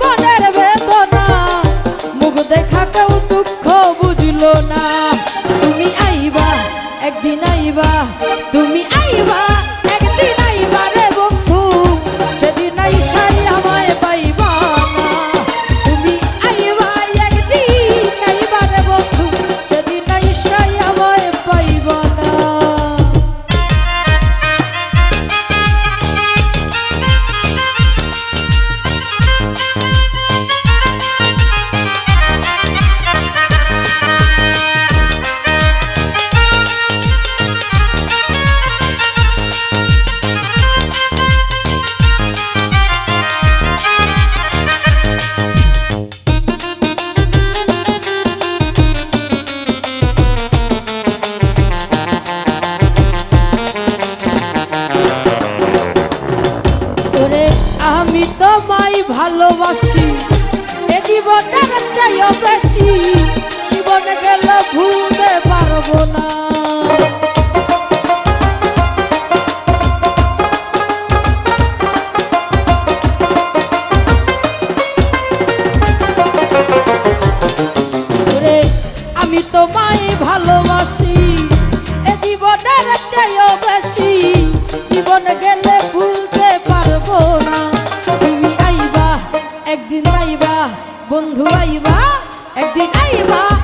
মনে ভালোবাসি। এ জীবনের চাইও বেশি। জীবনে গেল ভুলতে পারব না। আমি তোমায় ভালোবাসি। এ জীবনের চাইও বন্ধু আইবা একদিন আইবা।